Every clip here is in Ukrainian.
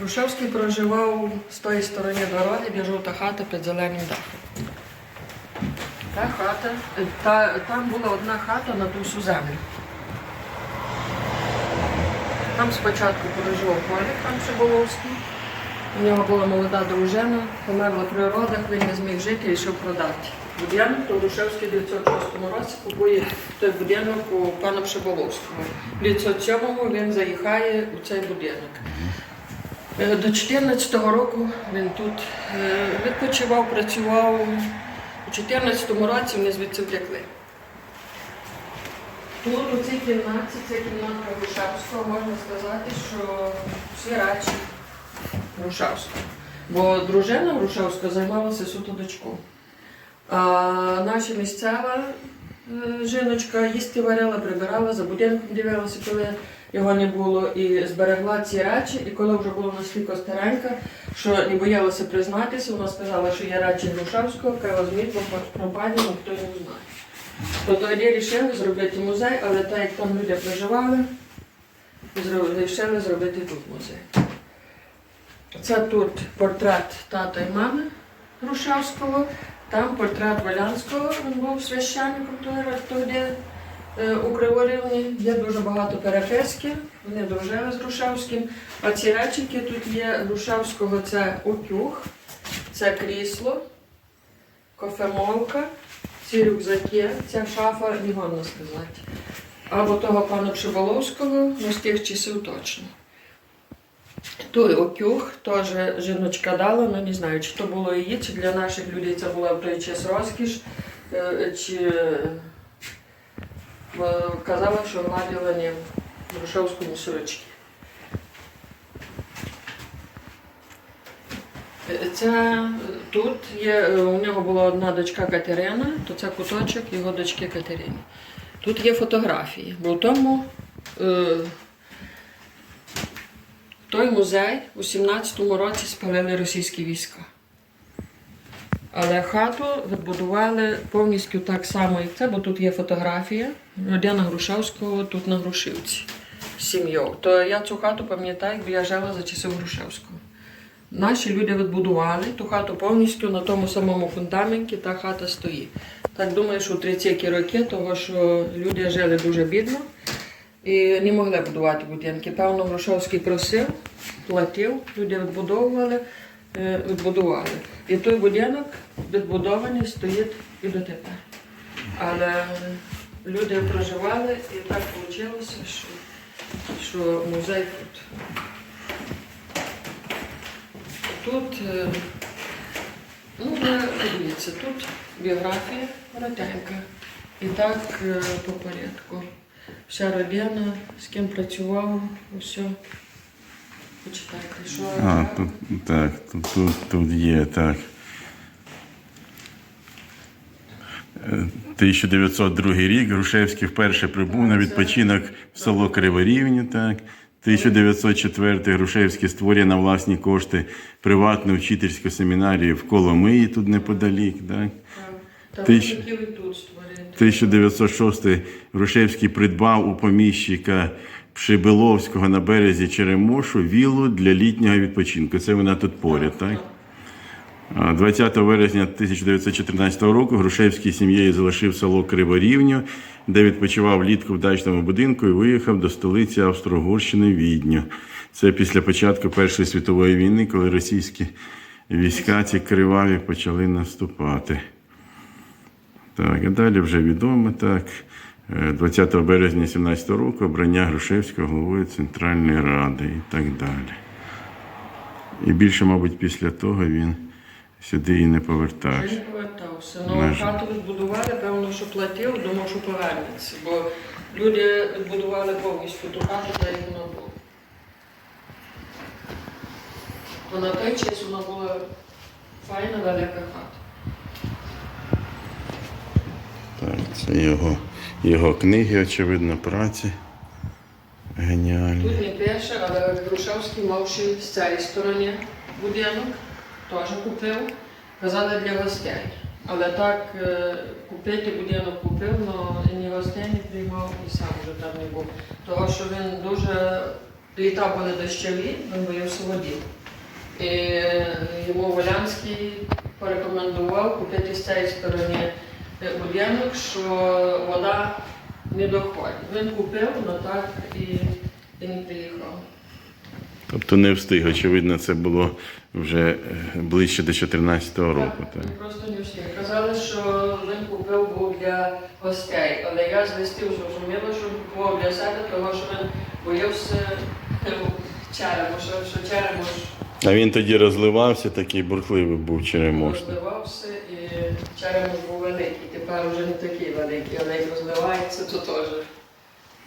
Грушевський проживав з тої сторони дороги, де жовта хата під зеленим дахом. Та хата, та, там була одна хата на ту всю землю. Там спочатку проживав Колік, там Шиболовський. У нього була молода дружина, померла при родах, він не зміг жити і йшов продати. Будинок, то Грушевський в 906 році купує той будинок у пана Пшеболовського. В 907 він заїхає у цей будинок. Е, До 14-го року він тут е, відпочивав, працював. У 14-му році вони звідси втекли. Тут у цій кімнаті, це кімнатка Грушевського, можна сказати, що всі речі Грушевського. Бо дружина Грушевська займалася суто дочком. А наша місцева е, жіночка їсти варила, прибирала, за будинком дивилася, коли його не було, і зберегла ці речі. І коли вже була настільки старенька, що не боялася признатися, вона сказала, що є речі Грушевського, каже, візьміть, бо пропаді, ніхто не знає. То тоді вирішили зробити музей, але так як там люди проживали, вирішили зробити тут музей. Це тут портрет тата і мами Грушевського, там портрет Валянського, він був священником тоді- у Криворівні. Є дуже багато переписки, вони дружили з Грушевським. А ці речики тут є Грушевського це утюг, це крісло, кофемолка, ці рюкзаки, ця шафа, не сказати. Або того пана Пшиболовського, ну з тих часів точно. Той утюг теж жіночка дала, ну не знаю, чи то було її, чи для наших людей це була в той час розкіш, е, чи е, бо казала, що в Грушевському сорочки. Це тут є, е, у нього була одна дочка Катерина, то це куточок його дочки Катерини. Тут є фотографії, бо в тому е, той музей у 17-му році спалили російські війська. Але хату відбудували повністю так само, як це, бо тут є фотографія Родяна Грушевського тут на Грушівці з сім'єю. То я цю хату пам'ятаю, бо я жила за часів Грушевського. Наші люди відбудували ту хату повністю на тому самому фундаменті та хата стоїть. Так думаю, що у 30-ті роки, того що люди жили дуже бідно і не могли будувати будинки. Певно, Грушевський просив, платив, люди відбудовували, відбудували. І той будинок відбудований стоїть і дотепер. Але люди проживали і так вийшло, що, що музей тут. Тут, е, ну, ви подивіться, тут біографія коротенька. І так е, по порядку. Вся родина, з ким працював, усе. Почитайте, що А, тут, так, тут, тут, тут є, так. Е, 1902 рік Грушевський вперше прибув на відпочинок в село Криворівні, так. 1904 Грушевський створює на власні кошти приватну вчительську семінарію в Коломиї, тут неподалік. Так. Та Ти ви ж- хотіли тут створити. 1906 Грушевський придбав у поміщика Пшибиловського на березі Черемошу віллу для літнього відпочинку. Це вона тут поряд, так? 20 вересня 1914 року Грушевський сім'єю залишив село Криворівню, де відпочивав влітку в дачному будинку і виїхав до столиці Австро-Угорщини Відню. Це після початку Першої світової війни, коли російські війська ці криваві почали наступати. Так, і далі вже відомо так. Е, 20 березня 17 року обрання Грушевського головою Центральної Ради і так далі. І більше, мабуть, після того він сюди і не Вже повертався. не повертався. Ну, хату відбудували, певно, що платив, думав, що повернеться. Бо люди відбудували повністю ту хату, та як вона була. То на той час вона була файна велика хата. Так, це його, його книги, очевидно, праці. Геніальні. Тут не пише, але Грушевський мав ще з цієї сторони будинок, теж купив. Казали для гостей. Але так е, купити будинок купив, але ні гостей не приймав і сам вже там не був. Тому що він дуже літа були дощові, він боявся воді. І йому Волянський порекомендував купити з цієї сторони е, будинок, що вода не доходить. Він купив, але так і, і не приїхав. Тобто не встиг. Очевидно, це було вже е, ближче до 14-го року. Так. він просто не всі. Казали, що він купив був для гостей, але я з листів зрозуміла, що купував для себе, тому що він боявся ну, черему, що, що черемош А він тоді розливався, такий бурхливий був черемош. розливався черемош був великий. Тепер вже не такий великий, але як розливається, то теж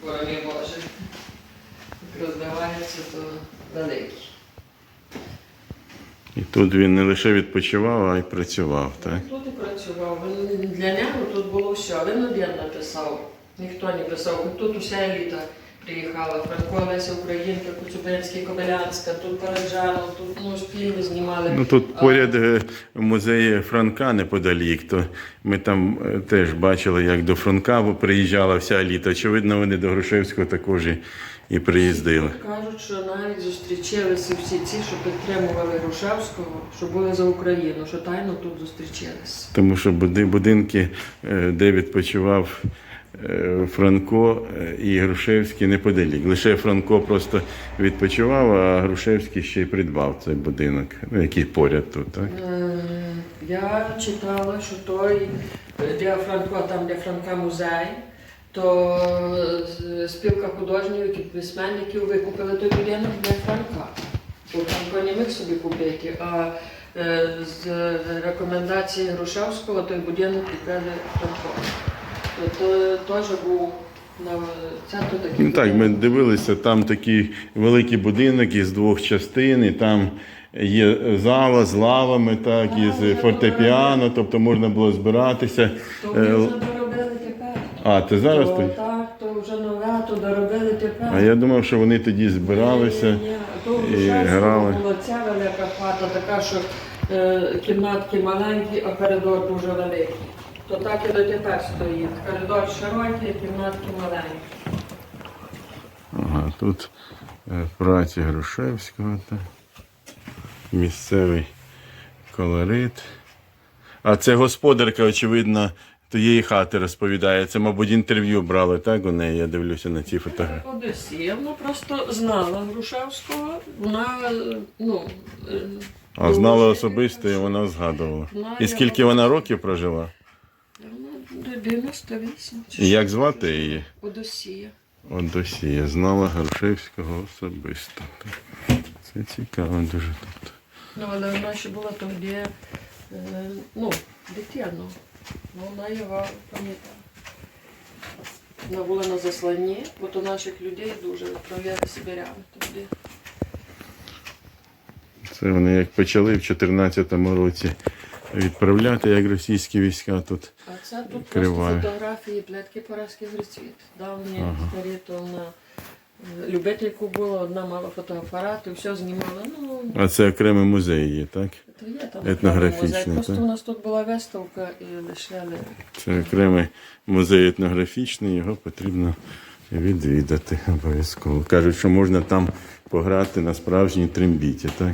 вороні Боже. Як розливається, то великий. І тут він не лише відпочивав, а й працював, так? Тут і працював. Для нього тут було все. Він один написав. Ніхто не писав. Тут уся еліта приїхала. Франко Леся Українка, Коцюбинський, Кобилянська, тут Параджанов, тут ну, фільми знімали. Ну тут поряд е, музеї Франка неподалік, то ми там е, теж бачили, як до Франка приїжджала вся еліта. Очевидно, вони до Грушевського також і- і приїздили. Кажуть, що навіть зустрічалися всі ці, що підтримували Грушевського, що були за Україну, що тайно тут зустрічалися. Тому що буди- будинки, е, де відпочивав Франко е, і Грушевський неподалік. Лише Франко просто відпочивав, а Грушевський ще й придбав цей будинок, ну, який поряд тут, так? Е, Я читала, що той для Франка, там для Франка музей, то е, спілка художників і письменників викупили той будинок для Франка. Бо Франко не міг собі купити, а е, з рекомендації Грушевського той будинок купили Франко. То теж був на це такий Ну так, ми дивилися, там такий великий будинок із двох частин, і там є зала з лавами, так, із вже фортепіано, тобто можна було збиратися. То Е, ми вже доробили тепер. А, ти зараз то, тут? так, то вже нове, то доробили тепер. А я думав, що вони тоді збиралися. Ні, ні, то в і Грушевському грали. була ця велика хата, така, що е, кімнатки маленькі, а коридор дуже великий. То так і дотепер стоїть. Коридор широкий, кімнатки маленькі. Ага, тут е, праці Грушевського, так. місцевий колорит. А це господарка, очевидно, тієї хати розповідає. Це, мабуть, інтерв'ю брали, так, у неї, я дивлюся на ці фотографії. Одесія, вона просто знала Грушевського, вона, е, ну... е, А знала особисто і вона згадувала. І скільки вона років прожила? Вона до 98. як звати її? Одесія. Одосія. Знала Грушевського особисто. Це цікаво дуже тут. Ну, але вона ще була де, е, ну, дитя, ну, вона його пам'ятала. Вона була на засланні, бо то наших людей дуже провели сибиряни туди. Це вони як почали в 14-му році відправляти, як російські війська тут. А це тут Криває. просто фотографії плетки Параски Грицвіт. Давні старі, то е, любительку була, одна мала фотоапарат і все знімала. Ну, А це окремий музей є, так? то є там Етнографічний, музей. Просто так? у нас тут була виставка і лишляли. Це окремий музей етнографічний, його потрібно відвідати обов'язково. Кажуть, що можна там пограти на справжній трембіті, так?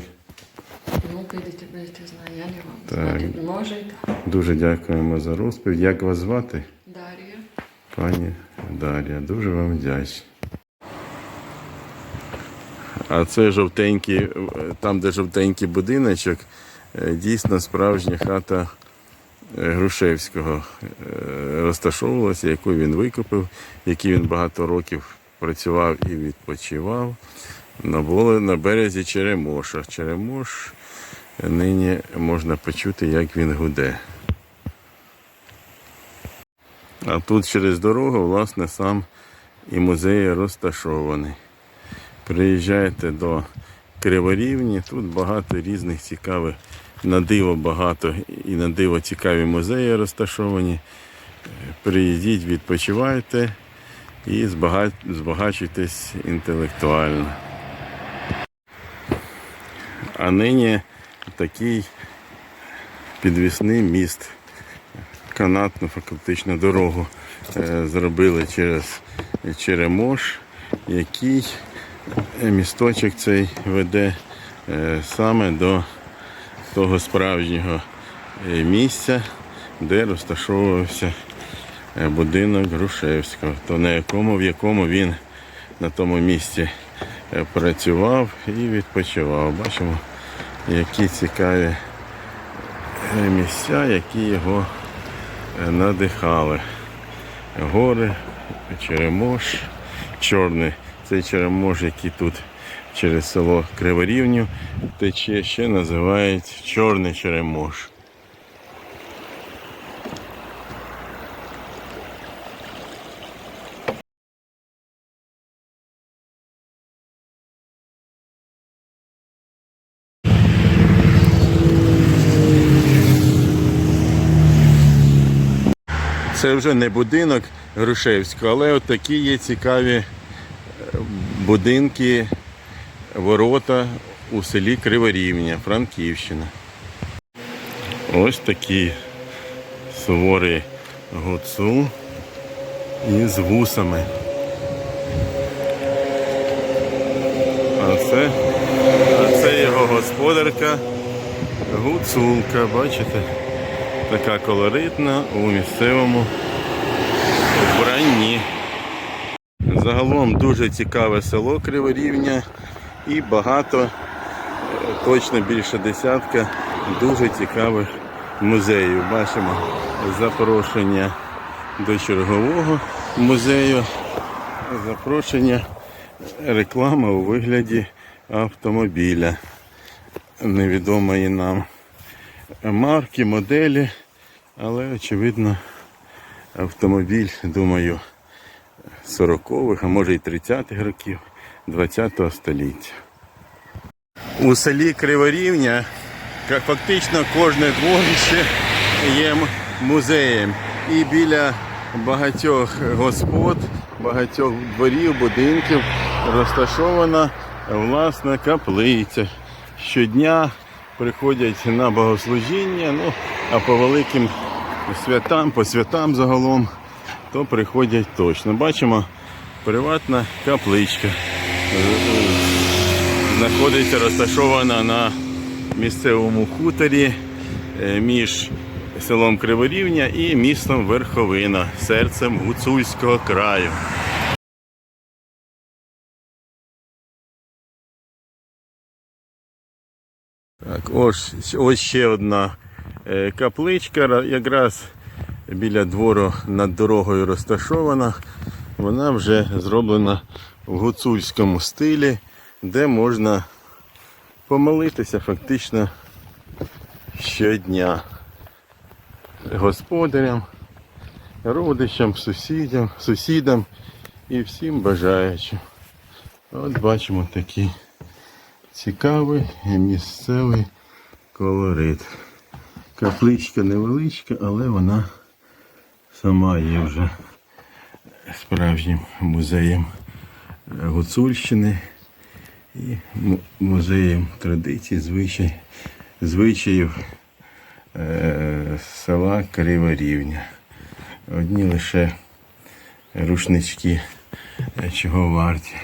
Ну, підете, будете знати, я не вам Так. Може, і так. Дуже дякуємо за розповідь. Як вас звати? Дар'я. Пані Дар'я, дуже вам вдячний. А це жовтенький, там, де жовтенький будиночок, е, дійсно справжня хата е, Грушевського е, розташовувалася, яку він викупив, в якій він багато років працював і відпочивав. На, березі Черемоша. Черемош нині можна почути, як він гуде. А тут через дорогу, власне, сам і музей розташований. Приїжджаєте до Криворівні, тут багато різних цікавих, на диво багато і на диво цікаві музеї розташовані. Приїдіть, відпочивайте і збагачуйтесь інтелектуально. А нині такий підвісний міст канатну фактично дорогу е, зробили через Черемош, який е, місточок цей веде е, саме до того справжнього місця, де розташовувався будинок Грушевського, то на якому, в якому він на тому місці працював і відпочивав. Бачимо, які цікаві е, місця, які його е, надихали. Гори, Черемош, чорний. Цей черемош, який тут через село Криворівню тече, ще називають Чорний Черемош. Це вже не будинок Грушевського, але от такі є цікаві е, будинки, ворота у селі Криворівня, Франківщина. Ось такий суворий гуцул із вусами. А це, а це його господарка гуцулка, бачите? Така колоритна у місцевому вбранні. Загалом дуже цікаве село Криворівня і багато, е, точно більше десятка дуже цікавих музеїв. Бачимо запрошення до чергового музею, запрошення реклама у вигляді автомобіля невідомої нам марки, моделі, але очевидно автомобіль, думаю, 40-х, а може і 30-х років 20-го століття. У селі Криворівня фактично кожне дворище є музеєм. І біля багатьох господ, багатьох дворів, будинків розташована власна каплиця. Щодня приходять на богослужіння, ну, а по великим святам, по святам загалом, то приходять точно. Бачимо, приватна капличка. Знаходиться розташована на місцевому хуторі е, між селом Криворівня і містом Верховина, серцем Гуцульського краю. Так, ось, ось ще одна е, капличка, якраз біля двору над дорогою розташована. Вона вже зроблена в гуцульському стилі, де можна помолитися фактично щодня господарям, родичам, сусідям, сусідам і всім бажаючим. От бачимо такий цікавий місцевий колорит. Капличка невеличка, але вона сама є вже справжнім музеєм Гуцульщини і музеєм традицій, звичай, звичаїв е, села Криворівня. Одні лише рушнички, е, чого варті.